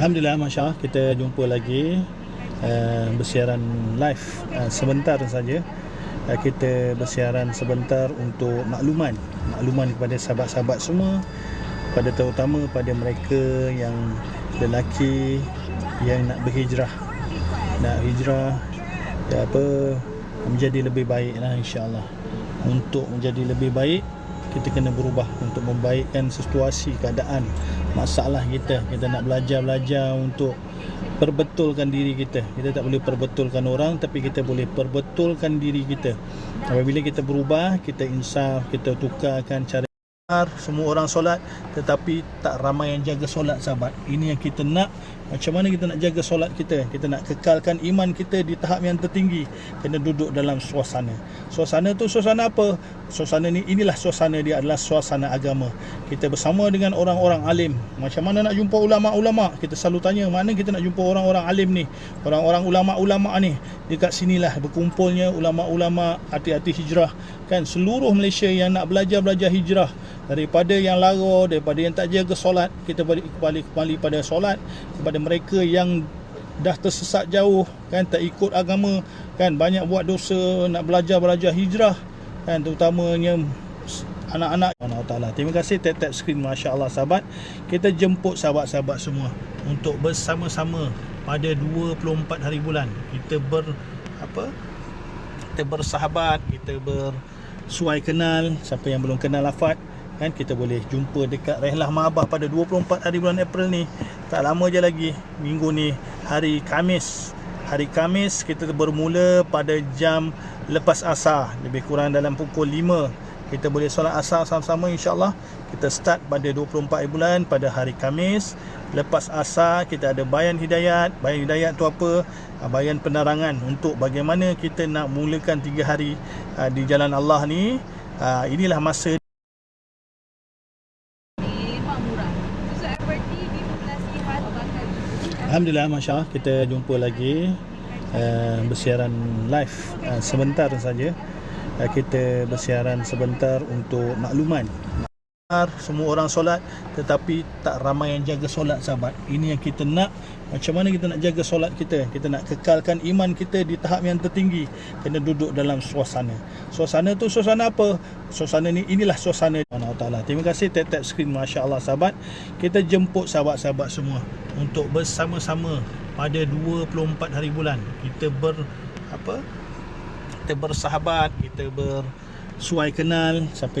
Alhamdulillah Masya Allah kita jumpa lagi uh, bersiaran live uh, sebentar saja. Uh, kita bersiaran sebentar untuk makluman makluman kepada sahabat-sahabat semua pada terutama pada mereka yang lelaki yang nak berhijrah nak hijrah ya apa menjadi lebih baik lah insyaAllah untuk menjadi lebih baik kita kena berubah untuk membaikkan situasi keadaan masalah kita. Kita nak belajar-belajar untuk perbetulkan diri kita. Kita tak boleh perbetulkan orang tapi kita boleh perbetulkan diri kita. Apabila kita berubah kita insaf kita tukarkan cara semua orang solat tetapi tak ramai yang jaga solat sahabat. Ini yang kita nak macam mana kita nak jaga solat kita? Kita nak kekalkan iman kita di tahap yang tertinggi. Kena duduk dalam suasana. Suasana tu suasana apa? Suasana ni inilah suasana dia adalah suasana agama. Kita bersama dengan orang-orang alim. Macam mana nak jumpa ulama-ulama? Kita selalu tanya mana kita nak jumpa orang-orang alim ni? Orang-orang ulama-ulama ni? Dekat sinilah berkumpulnya ulama-ulama hati-hati hijrah. Kan seluruh Malaysia yang nak belajar-belajar hijrah daripada yang lara daripada yang tak jaga solat kita balik kembali kembali pada solat kepada mereka yang dah tersesat jauh kan tak ikut agama kan banyak buat dosa nak belajar-belajar hijrah kan terutamanya anak-anak Allah Taala. Terima kasih tap-tap skrin masya-Allah sahabat. Kita jemput sahabat-sahabat semua untuk bersama-sama pada 24 hari bulan. Kita ber apa? Kita bersahabat, kita bersuai kenal siapa yang belum kenal Afat kan kita boleh jumpa dekat Rehlah Mahabah pada 24 hari bulan April ni. Tak lama je lagi minggu ni hari Kamis. Hari Kamis kita bermula pada jam lepas asar. Lebih kurang dalam pukul 5 kita boleh solat asar sama-sama insyaAllah. Kita start pada 24 hari bulan pada hari Kamis. Lepas asar kita ada bayan hidayat. Bayan hidayat tu apa? Ah, bayan penerangan untuk bagaimana kita nak mulakan 3 hari ah, di jalan Allah ni. Ah, inilah masa Alhamdulillah Masya Allah kita jumpa lagi uh, bersiaran live. Uh, sebentar saja uh, kita bersiaran sebentar untuk makluman semua orang solat tetapi tak ramai yang jaga solat sahabat. Ini yang kita nak macam mana kita nak jaga solat kita? Kita nak kekalkan iman kita di tahap yang tertinggi. Kena duduk dalam suasana. Suasana tu suasana apa? Suasana ni inilah suasana Allah Taala. Terima kasih tap-tap skrin masya-Allah sahabat. Kita jemput sahabat-sahabat semua untuk bersama-sama pada 24 hari bulan. Kita ber apa? Kita bersahabat kita bersuai kenal siapa